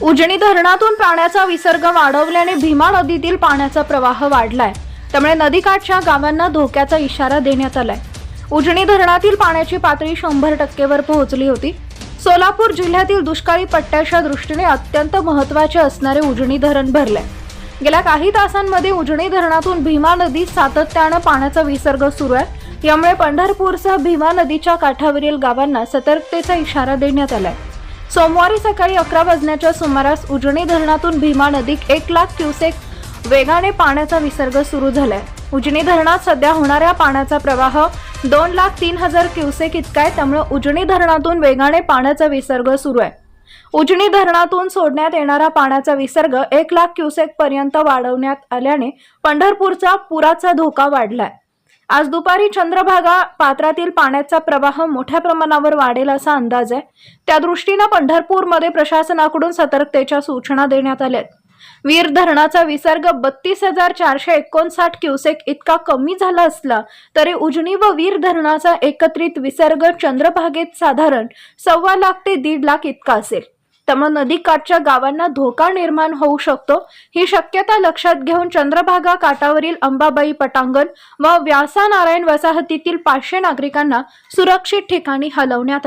उजनी धरणातून पाण्याचा विसर्ग वाढवल्याने भीमा नदीतील पाण्याचा प्रवाह वाढलाय. त्यामुळे नदीकाठच्या गावांना धोक्याचा इशारा देण्यात आलाय. उजनी धरणातील पाण्याची पातळी शंभर टक्केवर पोहोचली होती. सोलापूर जिल्ह्यातील दुष्काळी पट्ट्याच्या दृष्टीने अत्यंत महत्त्वाचे असणारे उजनी धरण भरले गेल्या काही तासांमध्ये उजनी धरणातून भीमा नदीत सातत्यानं पाण्याचा विसर्ग सुरू आहे. यामुळे पंढरपूरसह भीमा नदीच्या काठावरील गावांना सतर्कतेचा इशारा देण्यात आलाय. सोमवारी सकाळी अकरा वाजण्याच्या सुमारास उजनी धरणातून भीमा नदीत एक लाख क्युसेक वेगाने पाण्याचा विसर्ग सुरू झालाय. उजनी धरणात सध्या होणाऱ्या पाण्याचा प्रवाह दोन लाख तीन हजार क्युसेक इतका आहे त्यामुळे उजनी धरणातून वेगाने पाण्याचा विसर्ग सुरू आहे. उजनी धरणातून सोडण्यात येणारा पाण्याचा विसर्ग एक लाख क्युसेक पर्यंत वाढवण्यात आल्याने पंढरपूरचा पुराचा धोका वाढलाय. आज दुपारी चंद्रभागा पात्रातील पाण्याचा प्रवाह मोठ्या प्रमाणावर वाढेल असा अंदाज आहे. त्या दृष्टीनं पंढरपूरमध्ये प्रशासनाकडून सतर्कतेच्या सूचना देण्यात आल्या आहेत वीर धरणाचा विसर्ग बत्तीस हजार चारशे एकोणसाठ क्युसेक इतका कमी झाला असला तरी उजनी व वीर धरणाचा एकत्रित विसर्ग चंद्रभागेत साधारण सव्वा लाख ते दीड लाख इतका असेल. त्यामुळे नदीकाठच्या गावांना धोका निर्माण होऊ शकतो. ही शक्यता लक्षात घेऊन चंद्रभागा काठावरील अंबाबाई पटांगण व व्यासा नारायण वसाहतीतील पाचशे नागरिकांना सुरक्षित ठिकाणी हलवण्यात